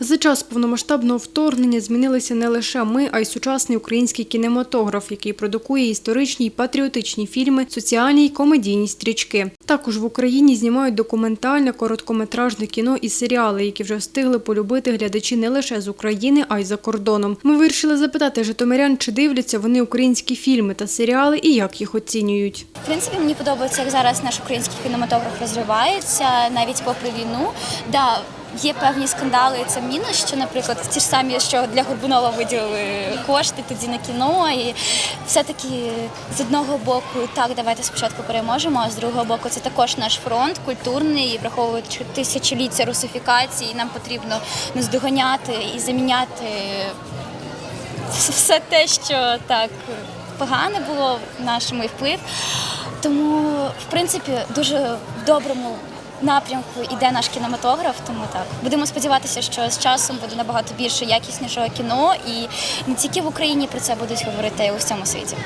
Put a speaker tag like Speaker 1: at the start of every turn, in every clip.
Speaker 1: За час повномасштабного вторгнення змінилися не лише ми, а й сучасний український кінематограф, який продукує історичні й патріотичні фільми, соціальні й комедійні стрічки. Також в Україні знімають документальне, короткометражне кіно і серіали, які вже встигли полюбити глядачі не лише з України, а й за кордоном. Ми вирішили запитати житомирян, чи дивляться вони українські фільми та серіали і як їх оцінюють.
Speaker 2: В принципі, мені подобається, як зараз наш український кінематограф розвивається, навіть попри війну. Да, є певні скандали, це мінус, що, наприклад, ті ж самі, що для Горбунова виділили кошти тоді на кіно. І все-таки з одного боку, так, давайте спочатку переможемо, а з другого боку, це також наш фронт культурний, і враховуючи тисячоліття русифікації, нам потрібно наздоганяти і заміняти все те, що так погане було в нашому і вплив. Тому, в принципі, дуже в доброму напрямку йде наш кінематограф. Тому так будемо сподіватися, що з часом буде набагато більше якіснішого кіно, і не тільки в Україні про це будуть говорити, а й у всьому світі.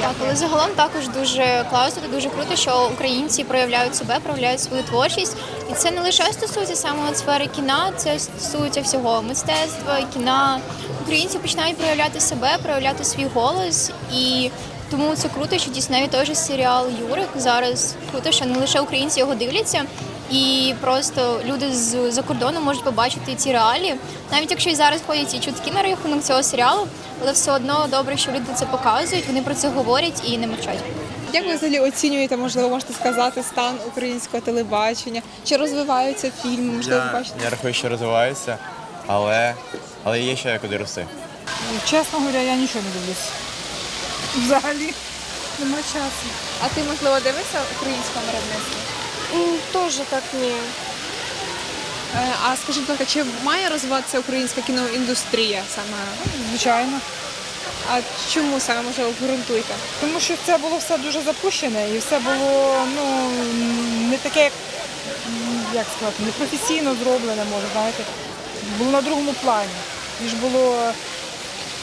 Speaker 3: Так, але загалом також дуже класно та дуже круто, що українці проявляють себе, проявляють свою творчість. І це не лише стосується саме от сфери кіна, це стосується всього мистецтва, кіна. Українці починають проявляти себе, проявляти свій голос. І тому це круто, що дійсно той же серіал Юрик зараз круто, що не лише українці його дивляться. І просто люди з за кордону можуть побачити ці реалії. Навіть якщо і зараз ходять і чутки на рахунок цього серіалу, але все одно добре, що люди це показують, вони про це говорять і не мовчать.
Speaker 4: Як ви взагалі оцінюєте, можливо, можете сказати, стан українського телебачення? Чи розвиваються фільми? Можливо,
Speaker 5: Я,
Speaker 4: бачите?
Speaker 5: я рахую, що розвиваюся, але, але є ще куди рости.
Speaker 6: Чесно говоря, я нічого не дивлюсь. Взагалі нема часу.
Speaker 4: А ти, можливо, дивишся українського виробництва?
Speaker 7: Тоже так ні.
Speaker 4: Е, А скажіть, будь ласка, чи має розвиватися українська кіноіндустрія саме?
Speaker 6: Звичайно.
Speaker 4: А чому саме може обґрунтуйте?
Speaker 6: Тому що це було все дуже запущене і все було ну, не таке, як, як сказати, не професійно зроблене, може, знаєте. Було на другому плані, ніж було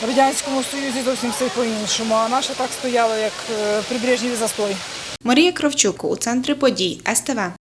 Speaker 6: в Радянському Союзі зовсім все по-іншому, а наше так стояло, як е, прибережний застой.
Speaker 8: Марія Кравчук у центрі подій СТВ.